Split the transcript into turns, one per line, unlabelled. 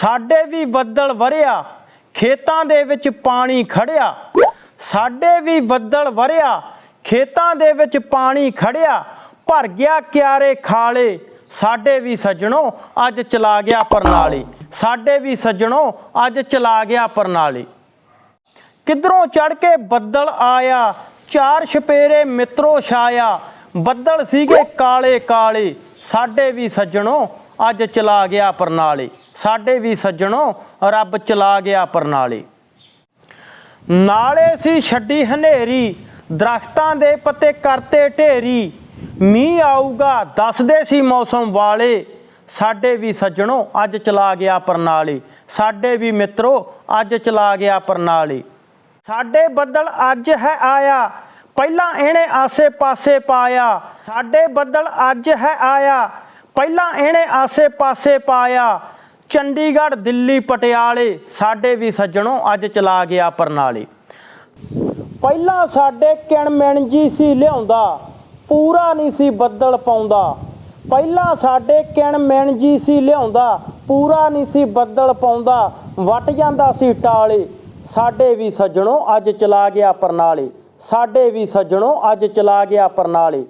ਸਾਡੇ ਵੀ ਬੱਦਲ ਵਰਿਆ, ਖੇਤਾਂ ਦੇ ਵਿੱਚ ਪਾਣੀ ਖੜਿਆ। ਸਾਡੇ ਵੀ ਬੱਦਲ ਵਰਿਆ, ਖੇਤਾਂ ਦੇ ਵਿੱਚ ਪਾਣੀ ਖੜਿਆ। ਭਰ ਗਿਆ ਕਿਆਰੇ ਖਾਲੇ, ਸਾਡੇ ਵੀ ਸੱਜਣੋ, ਅੱਜ ਚਲਾ ਗਿਆ ਪਰਨਾਲੀ ਸਾਡੇ ਵੀ ਸੱਜਣੋ, ਅੱਜ ਚਲਾ ਗਿਆ ਪਰਨਾਲੀ ਕਿਧਰੋਂ ਚੜ ਕੇ ਬੱਦਲ ਆਇਆ? ਚਾਰ ਛਪੇਰੇ ਮਿੱਤਰੋ ਛਾਇਆ। ਬੱਦਲ ਸੀਗੇ ਕਾਲੇ ਕਾਲੇ ਸਾਡੇ ਵੀ ਸੱਜਣੋ ਅੱਜ ਚਲਾ ਗਿਆ ਪਰਨਾਲੀ ਸਾਡੇ ਵੀ ਸੱਜਣੋ, ਰੱਬ ਚਲਾ ਗਿਆ ਪਰਨਾਲੀ ਨਾਲੇ ਸੀ ਛੱਡੀ ਹਨੇਰੀ, ਦਰਖਤਾਂ ਦੇ ਪੱਤੇ ਕਰਤੇ ਢੇਰੀ। ਮੀਂਹ ਆਊਗਾ, ਦੱਸਦੇ ਸੀ ਮੌਸਮ ਵਾਲੇ। ਸਾਡੇ ਵੀ ਸੱਜਣੋ, ਅੱਜ ਚਲਾ ਗਿਆ ਪਰਨਾਲੀ ਸਾਡੇ ਵੀ ਮਿੱਤਰੋ, ਅੱਜ ਚਲਾ ਗਿਆ ਪਰਨਾਲੀ ਸਾਡੇ ਬੱਦਲ ਅੱਜ ਹੈ ਆਇਆ, ਪਹਿਲਾਂ ਇਹਨੇ ਆਸੇ-ਪਾਸੇ ਪਾਇਆ। ਸਾਡੇ ਬੱਦਲ ਅੱਜ ਹੈ ਆਇਆ ਪਹਿਲਾਂ ਇਹਨੇ ਆਸੇ-ਪਾਸੇ ਪਾਇਆ। ਚੰਡੀਗੜ੍ਹ, ਦਿੱਲੀ, ਪਟਿਆਲੇ, ਸਾਡੇ ਵੀ ਸੱਜਣੋ ਅੱਜ ਚਲਾ ਗਿਆ ਪਰਨਾਲੀ ਪਹਿਲਾਂ ਸਾਡੇ ਕਿਣਮਿਣ ਜੀ ਸੀ ਲਿਆਉਂਦਾ, ਪੂਰਾ ਨਹੀਂ ਸੀ ਬੱਦਲ ਪਾਉਂਦਾ। ਪਹਿਲਾਂ ਸਾਡੇ ਕਿਣਮਿਣ ਜੀ ਸੀ ਲਿਆਉਂਦਾ, ਪੂਰਾ ਨਹੀਂ ਸੀ ਬੱਦਲ ਪਾਉਂਦਾ। ਵਟ ਜਾਂਦਾ ਸੀ ਟਾਲੇ ਸਾਡੇ ਵੀ ਸੱਜਣੋ ਅੱਜ ਚਲਾ ਗਿਆ ਪਰਨਾਲੇ ਸਾਡੇ ਵੀ ਸੱਜਣੋ ਅੱਜ ਚਲਾ ਗਿਆ ਪਰਨਾਲੇ